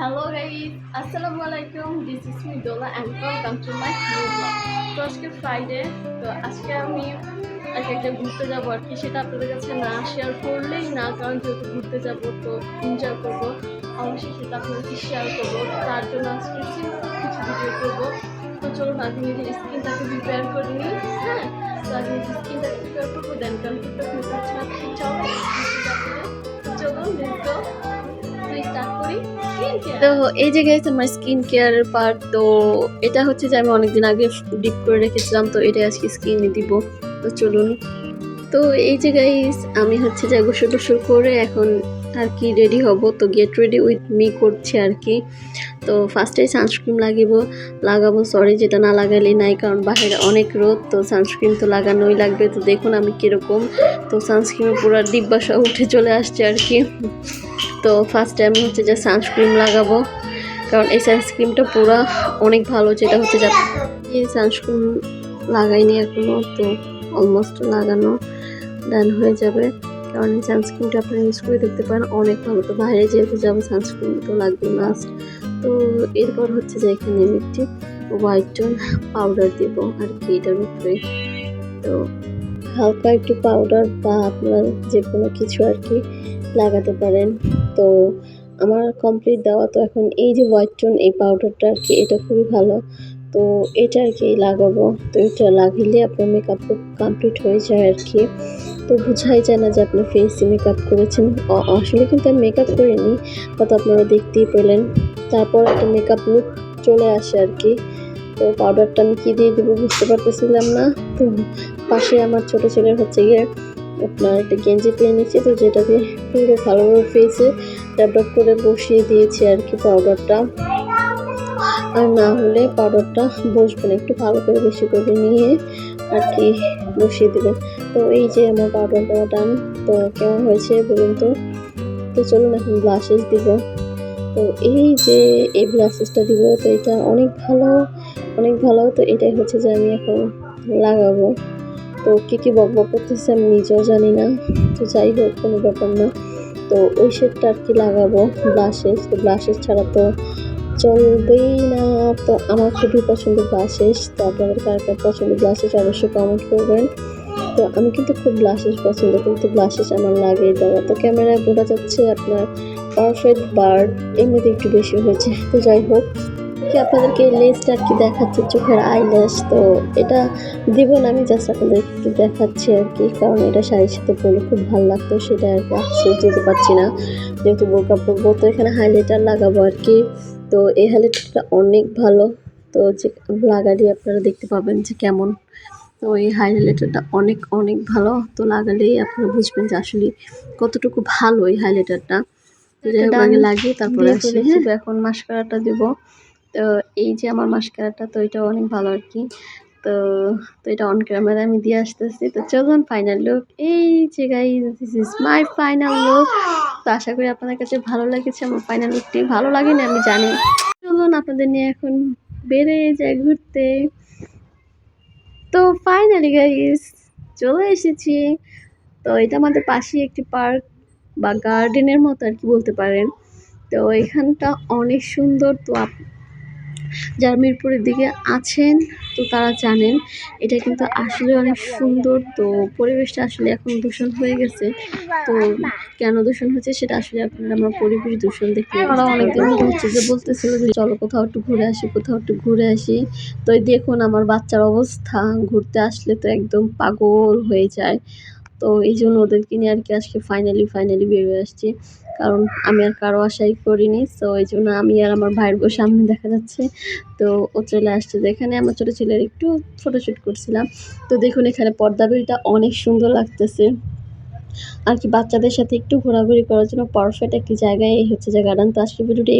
Hello guys আসসালামু আলাইকুম this is me Dola and welcome to my new blog তো আজকে ফ্রাইডে তো আজকে আমি আর একটা ঘুরতে যাব আর কি, সেটা আপনাদের কাছে না শেয়ার করলেই না, কারণ যেহেতু ঘুরতে যাব, তো এনজয় করব। অবশ্যই সেটা আপনাদের কাছে শেয়ার করব। তার জন্য আজকে কিছু ভিডিও করব। তো চলুন আগে নিজের স্কিনটাকে প্রিপেয়ার করে নিই হ্যাঁ? তো স্কিনটাকে প্রিপেয়ার করব দেন মেকআপ ছাড়া তো এই যে গেছে আমার স্কিন কেয়ারের পার্ট তো এটা হচ্ছে যে আমি অনেকদিন আগে ডিপ করে রেখেছিলাম, তো এটা আজকে স্কিনে দিব। তো চলুন। তো এই যে গাইস আমি হচ্ছে যে গোসল টোসল করে এখন আর কি রেডি হব, তো গেট রেডি উইথ মি করছি আর কি। তো ফার্স্টে সানস্ক্রিন লাগিব, লাগাবো সরি যেটা না লাগালে নাই, কারণ বাইরে অনেক রোদ, তো সানস্ক্রিন তো লাগানোই লাগবে। তো দেখুন আমি কীরকম, তো সানস্ক্রিনের পুরো ডিব্বা সহ উঠে চলে আসছে আর কি। তো ফার্স্টে আমি হচ্ছে যে সানস্ক্রিন লাগাবো। কারণ এই সানস্ক্রিনটা পুরো অনেক ভালো, যেটা হচ্ছে যে এই সানস্ক্রিন লাগাইনি এখনও তো অলমোস্ট লাগানো ডান হয়ে যাবে। কারণ এই সানস্ক্রিনটা আপনারা ইউজ করে দেখতে পারেন, অনেক ভালো। তো বাইরে যেহেতু যাব সানস্ক্রিন তো লাগবে মাস্ট তো এরপর হচ্ছে যে এখানে আমি একটি হোয়াইট টোন পাউডার দেব আর কি এটার উপরে। তো হালকা একটু পাউডার বা আপনারা যে কোনো কিছু আর কি লাগাতে পারেন। তো আমার কমপ্লিট দেওয়া তো এখন এই যে হোয়াইট টোন এই পাউডারটা আর কি, এটা খুবই ভালো। তো এটা আর কি লাগাবো। তো এটা লাগিলে আপনার মেকআপ কমপ্লিট হয়ে যায় আর কি। তো বোঝাই যায় না যে আপনি ফেসে মেকআপ করেছেন। আসলে কিন্তু আমি মেকআপ করিনি কত আপনারা দেখতেই পেলেন। তারপর একটা মেকআপ লুক চলে আসে আর কি। তো পাউডারটা আমি কী দিয়ে দেবো বুঝতে পারতেছিলাম না। তো পাশে আমার ছোটো ছেলের হচ্ছে গিয়ে আপনার একটা গেঞ্জি পেয়ে নিচ্ছি, তো যেটা দিয়ে পুরো ভালোভাবে ফেসে ড্যাপ করে বসিয়ে দিয়েছি আর কি পাউডারটা আর না হলে পাউডারটা বসবে না, একটু ভালো করে বেশি করে নিয়ে আর কি বসিয়ে দেবেন তো এই যে আমার পাউডার দেওয়া তো কেমন হয়েছে বলুন তো? তো চলুন এখন ব্লাশেস দিব। তো এই যে এই ব্লাশেসটা দিব, তো এটা অনেক ভালো অনেক ভালো। তো এটাই হচ্ছে যে আমি এখন লাগাবো। তো কী কী বক বক করতেছে আমি নিজেও জানি না। তো যাই হোক, কোনো ব্যাপার না। তো ওই শেডটা আর কি লাগাবো ব্লাশেস তো ব্লাশেস ছাড়া তো চলবেই না। তো আমার খুবই পছন্দ ব্লাশেস তো আপনাদের কার কার পছন্দ ব্লাশেস অবশ্যই কমেন্ট করবেন। তো আমি কিন্তু খুব ব্লাশেস পছন্দ কিন্তু ব্লাশেস আমার লাগে দেওয়া। তো ক্যামেরায় বোঝা যাচ্ছে আপনার পারফেক্ট বার্ড এমনিতে একটু বেশি হয়েছে। তো যাই হোক কি আপনাদেরকে এই লেসটা আর কি দেখাচ্ছে? চোখের আইল্যাশ তো এটা দিব না আমি জাস্ট আপনাদের একটু দেখাচ্ছি আর কি কারণ এটা শাড়ির সাথে পরলে খুব ভালো লাগতো সেটা আর কি শেষ দিতে পারছি না। যেহেতু বোরকা পরবো তো এখানে হাইলাইটার লাগাবো আর কি। তো এই হাইলাইটারটা অনেক ভালো তো যে লাগালে আপনারা দেখতে পাবেন যে কেমন। তো এই হাইলাইটারটা অনেক অনেক ভালো তো লাগালেই আপনারা বুঝবেন যে আসলে কতটুকু ভালো এই হাইলাইটারটা তো যাই হোক আগে লাগিয়ে তারপরে হ্যাঁ। এখন মাস্কারাটা দিব। তো এই যে আমার মাস্কারাটা, তো এটা অনেক ভালো আর কি। তো তো এটা অন ক্যামেরা আমি দিয়ে আসতেছি। তো চলুন ফাইনাল লুক এই যে guy this is my final look তো আশা করি আপনাদের কাছে ভালো লেগেছে, আমার ফাইনাল লুকটি ভালো লাগেনি, আমি জানি। চলুন আপনাদের নিয়ে এখন বেড়ে যায় ঘুরতে। তো ফাইনালি গাইস চলে এসেছি। তো এটা আমাদের পাশেই একটি পার্ক বা গার্ডেনের মতো আর কি বলতে পারেন। তো এখানটা অনেক সুন্দর। তো যারা মিরপুরের দিকে আছেন তো তারা জানেন এটা কিন্তু আসলে অনেক সুন্দর। তো পরিবেশটা আসলে এখন দূষণ হয়ে গেছে। তো কেন দূষণ হচ্ছে সেটা আসলে আপনারা আমার পরিবেশ দূষণ দেখতে ওরা অনেকদিন ধরে হচ্ছে যে বলতেছিল যে চলো কোথাও একটু ঘুরে আসি কোথাও একটু ঘুরে আসি। তো এই দেখুন আমার বাচ্চার অবস্থা ঘুরতে আসলে তো একদম পাগল হয়ে যায়। তো এই জন্য ওদেরকে নিয়ে আর কি আজকে ফাইনালি ফাইনালি বেরিয়ে আসছি। কারণ আমি আর কারও আশাই করিনি তো এই জন্য আমি আর আমার ভাইয়ের বউ সামনে দেখা যাচ্ছে। তো ও চলে আসছে যেখানে আমার ছোটো ছেলের একটু ফটোশ্যুট করছিলাম। তো দেখুন এখানে পর্দা বেড়িটা অনেক সুন্দর লাগতেছে। আর কি বাচ্চাদের সাথে একটু ঘোরাঘুরি করার জন্য পারফেক্ট একটি জায়গায় এই হচ্ছে যে গার্ডেন তো আজকে ভিডিওটি